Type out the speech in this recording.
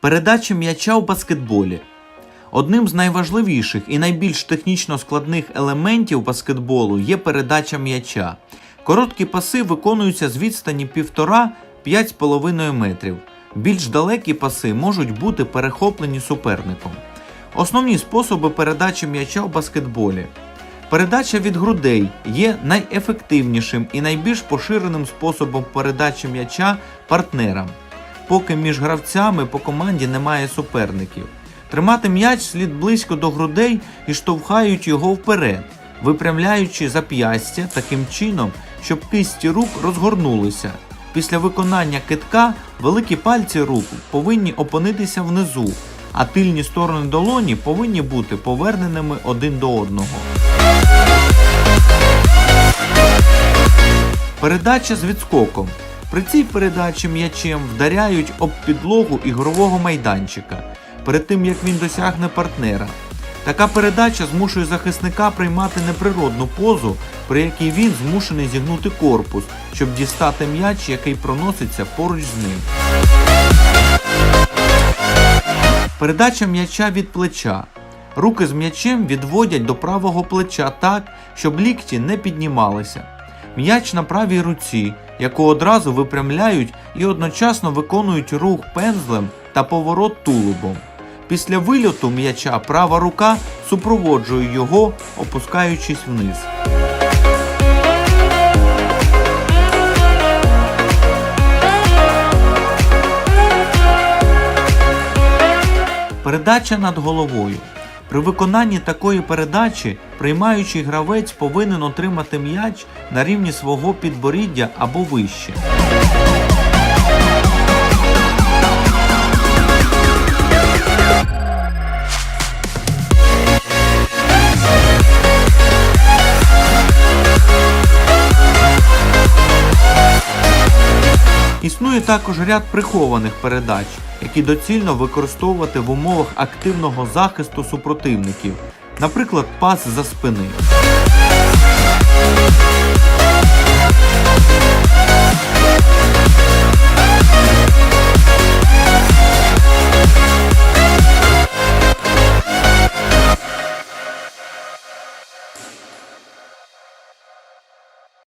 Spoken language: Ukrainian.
Передача м'яча у баскетболі. Одним з найважливіших і найбільш технічно складних елементів баскетболу є передача м'яча. Короткі паси виконуються з відстані 1,5-5,5 метрів. Більш далекі паси можуть бути перехоплені суперником. Основні способи передачі м'яча у баскетболі. Передача від грудей є найефективнішим і найбільш поширеним способом передачі м'яча партнерам, поки між гравцями по команді немає суперників. Тримати м'яч слід близько до грудей і штовхають його вперед, випрямляючи зап'ястя таким чином, щоб кисті рук розгорнулися. Після виконання китка великі пальці рук повинні опинитися внизу, а тильні сторони долоні повинні бути поверненими один до одного. Передача з відскоком. При цій передачі м'ячем вдаряють об підлогу ігрового майданчика перед тим як він досягне партнера. Така передача змушує захисника приймати неприродну позу, при якій він змушений зігнути корпус, щоб дістати м'яч, який проноситься поруч з ним. Передача м'яча від плеча. Руки з м'ячем відводять до правого плеча так, щоб лікті не піднімалися. М'яч на правій руці, яку одразу випрямляють і одночасно виконують рух пензлем та поворот тулубом. Після вильоту м'яча права рука супроводжує його, опускаючись вниз. Передача над головою. При виконанні такої передачі приймаючий гравець повинен отримати м'яч на рівні свого підборіддя або вище. Існує також ряд прихованих передач, які доцільно використовувати в умовах активного захисту супротивників, наприклад, пас за спини.